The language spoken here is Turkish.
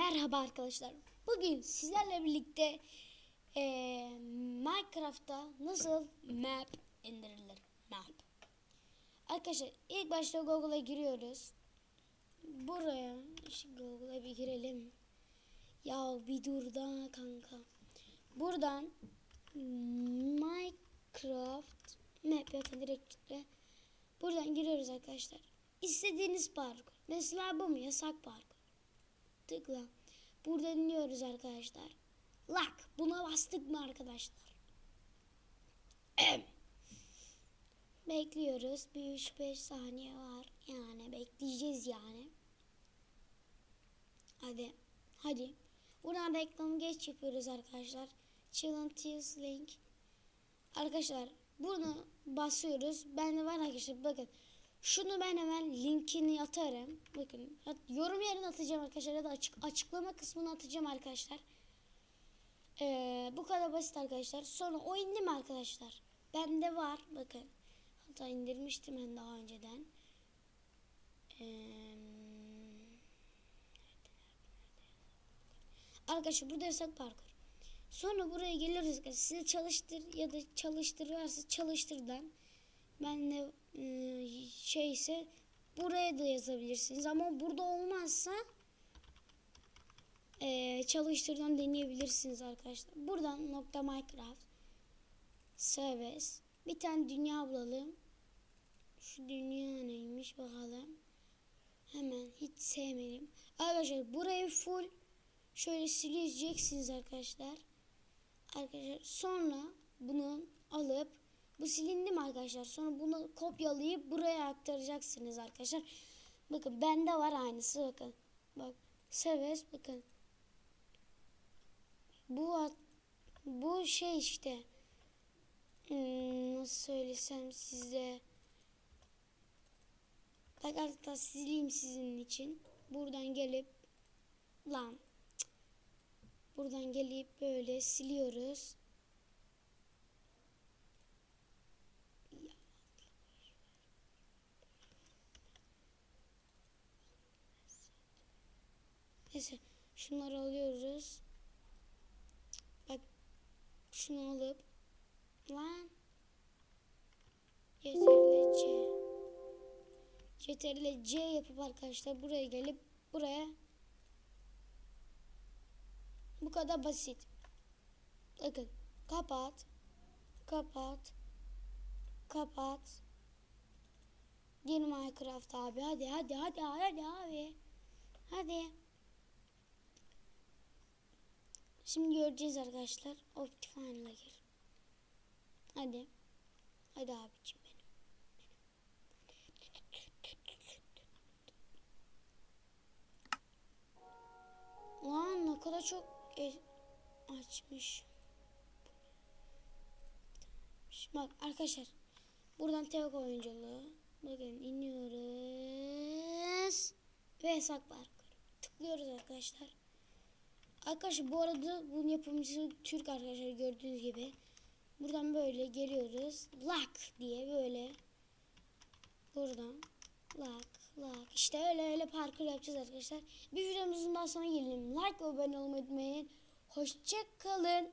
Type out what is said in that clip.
Merhaba arkadaşlar. Bugün sizlerle birlikte eee, Minecraft'ta nasıl map indirilir? Map. Arkadaşlar ilk başta Google'a giriyoruz. Buraya Google'a bir girelim. Ya bir dur da kanka. Buradan Minecraft map bakın direkt. Buradan giriyoruz arkadaşlar. İstediğiniz parkur. Mesela bu mu? Yasak parkur. Tıkla. Burada dinliyoruz arkadaşlar. Lak. Buna bastık mı arkadaşlar? Bekliyoruz. Bir 3-5 saniye var. Yani bekleyeceğiz yani. Hadi. Hadi. Buradan reklamı geç yapıyoruz arkadaşlar. Chillantius link. Arkadaşlar bunu basıyoruz. Ben de var arkadaşlar bakın. Şunu ben hemen linkini atarım. Bakın yorum yerine atacağım arkadaşlar ya da açık, açıklama kısmına atacağım arkadaşlar. Ee, bu kadar basit arkadaşlar. Sonra o indi mi arkadaşlar? Bende var bakın. Hatta indirmiştim ben daha önceden. Ee, arkadaşlar burada yasak parkur. Sonra buraya geliriz. Size çalıştır ya da çalıştır varsa çalıştırdan. Ben de e, şeyse buraya da yazabilirsiniz ama burada olmazsa e, çalıştırdan deneyebilirsiniz arkadaşlar. Buradan nokta Minecraft Service bir tane dünya bulalım. Şu dünya neymiş bakalım. Hemen hiç sevmedim. Arkadaşlar burayı full şöyle sileceksiniz arkadaşlar. Arkadaşlar sonra bunu alıp bu silindi mi arkadaşlar? Sonra bunu kopyalayıp buraya aktaracaksınız arkadaşlar. Bakın bende var aynısı bakın. Bak seves bakın. Bu bu şey işte. Hmm, nasıl söylesem size. Bak hatta sileyim sizin için. Buradan gelip lan cık. buradan gelip böyle siliyoruz. Neyse şunları alıyoruz. Bak şunu alıp lan CTRL C CTRL C yapıp arkadaşlar buraya gelip buraya bu kadar basit. Bakın kapat kapat kapat Gir Minecraft abi hadi hadi hadi hadi abi. Hadi. Şimdi göreceğiz arkadaşlar. Optifine'la gir. Hadi. Hadi abicim benim. Lan ne kadar çok el açmış. Şimdi bak arkadaşlar. Buradan tevk oyunculuğu. Bakın iniyoruz. Ve yasak parkur. Tıklıyoruz arkadaşlar. Arkadaşlar bu arada bunun yapımcısı Türk arkadaşlar gördüğünüz gibi. Buradan böyle geliyoruz. Lak diye böyle. Buradan lak lak. İşte öyle öyle parkur yapacağız arkadaşlar. Bir videomuzun daha sonra gelelim. Like ve abone olmayı unutmayın. Hoşçakalın.